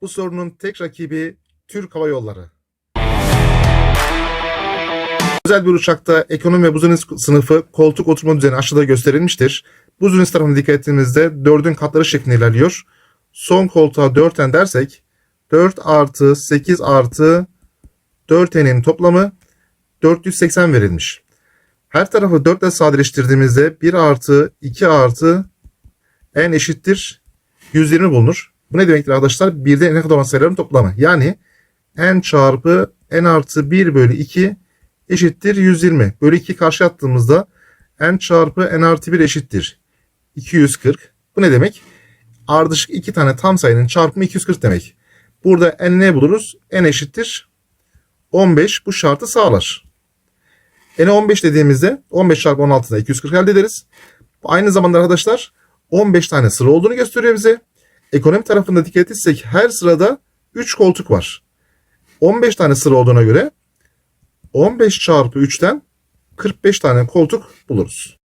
Bu sorunun tek rakibi Türk Hava Yolları. Özel bir uçakta ekonomi ve business sınıfı koltuk oturma düzeni aşağıda gösterilmiştir. Bu business tarafına dikkat ettiğimizde dördün katları şeklinde ilerliyor. Son koltuğa 4n dersek 4 artı 8 artı 4n'in toplamı 480 verilmiş. Her tarafı 4 ile sadeleştirdiğimizde 1 artı 2 artı n eşittir 120 bulunur. Bu ne demektir arkadaşlar? Birde n'e kadar olan sayıların toplamı. Yani n çarpı n artı 1 bölü 2 eşittir 120. Bölü 2 karşı attığımızda n çarpı n artı 1 eşittir 240. Bu ne demek? Ardışık iki tane tam sayının çarpımı 240 demek. Burada n ne buluruz? n eşittir 15 bu şartı sağlar. N'e 15 dediğimizde 15 çarpı 16'da 240 elde ederiz. Aynı zamanda arkadaşlar 15 tane sıra olduğunu gösteriyor bize. Ekonomi tarafında dikkat etsek her sırada 3 koltuk var. 15 tane sıra olduğuna göre 15 çarpı 3'ten 45 tane koltuk buluruz.